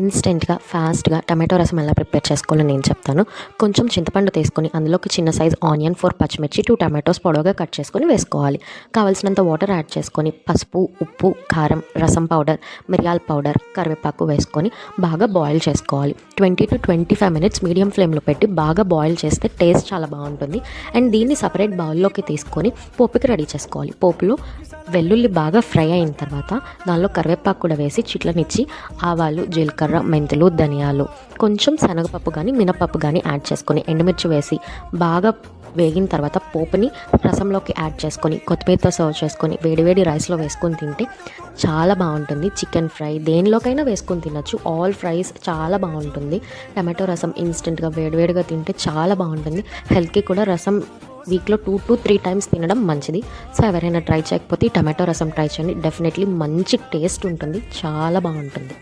ఇన్స్టెంట్గా ఫాస్ట్గా టమాటో రసం ఎలా ప్రిపేర్ చేసుకోవాలో నేను చెప్తాను. కొంచెం చింతపండు తీసుకొని అందులోకి చిన్న సైజ్ ఆనియన్ ఫోర్ పచ్చిమిర్చి టూ టమాటోస్ పొడవుగా కట్ చేసుకొని వేసుకోవాలి. కావాల్సినంత వాటర్ యాడ్ చేసుకొని పసుపు ఉప్పు కారం రసం పౌడర్ మిరియాల పౌడర్ కరివేపాకు వేసుకొని బాగా బాయిల్ చేసుకోవాలి. Twenty to twenty five minutes medium ఫ్లేమ్లో పెట్టి బాగా బాయిల్ చేస్తే టేస్ట్ చాలా బాగుంటుంది. అండ్ దీన్ని సపరేట్ బౌల్లోకి తీసుకొని పోపుకి రెడీ చేసుకోవాలి. పోపులో వెల్లుల్లి బాగా ఫ్రై అయిన తర్వాత దానిలో కరివేపాకు కూడా వేసి చిట్లనిచ్చి ఆవాలు జీలకర్ర మెంతులు ధనియాలు కొంచెం శనగపప్పు కానీ మినపప్పు కానీ యాడ్ చేసుకొని ఎండుమిర్చి వేసి బాగా వేగిన తర్వాత పోపుని రసంలోకి యాడ్ చేసుకొని కొత్తిమీరతో సర్వ్ చేసుకొని వేడివేడి రైస్లో వేసుకొని తింటే చాలా బాగుంటుంది. చికెన్ ఫ్రై దేనిలోకైనా వేసుకొని తినొచ్చు. ఆల్ ఫ్రైస్ చాలా బాగుంటుంది. టమాటో రసం ఇన్స్టెంట్గా వేడివేడిగా తింటే చాలా బాగుంటుంది. హెల్త్కి కూడా రసం వీక్లో టూ టు త్రీ టైమ్స్ తినడం మంచిది. సో ఎవరైనా ట్రై చేయకపోతే టమాటో రసం ట్రై చేయండి. డెఫినెట్లీ మంచి టేస్ట్ ఉంటుంది. చాలా బాగుంటుంది.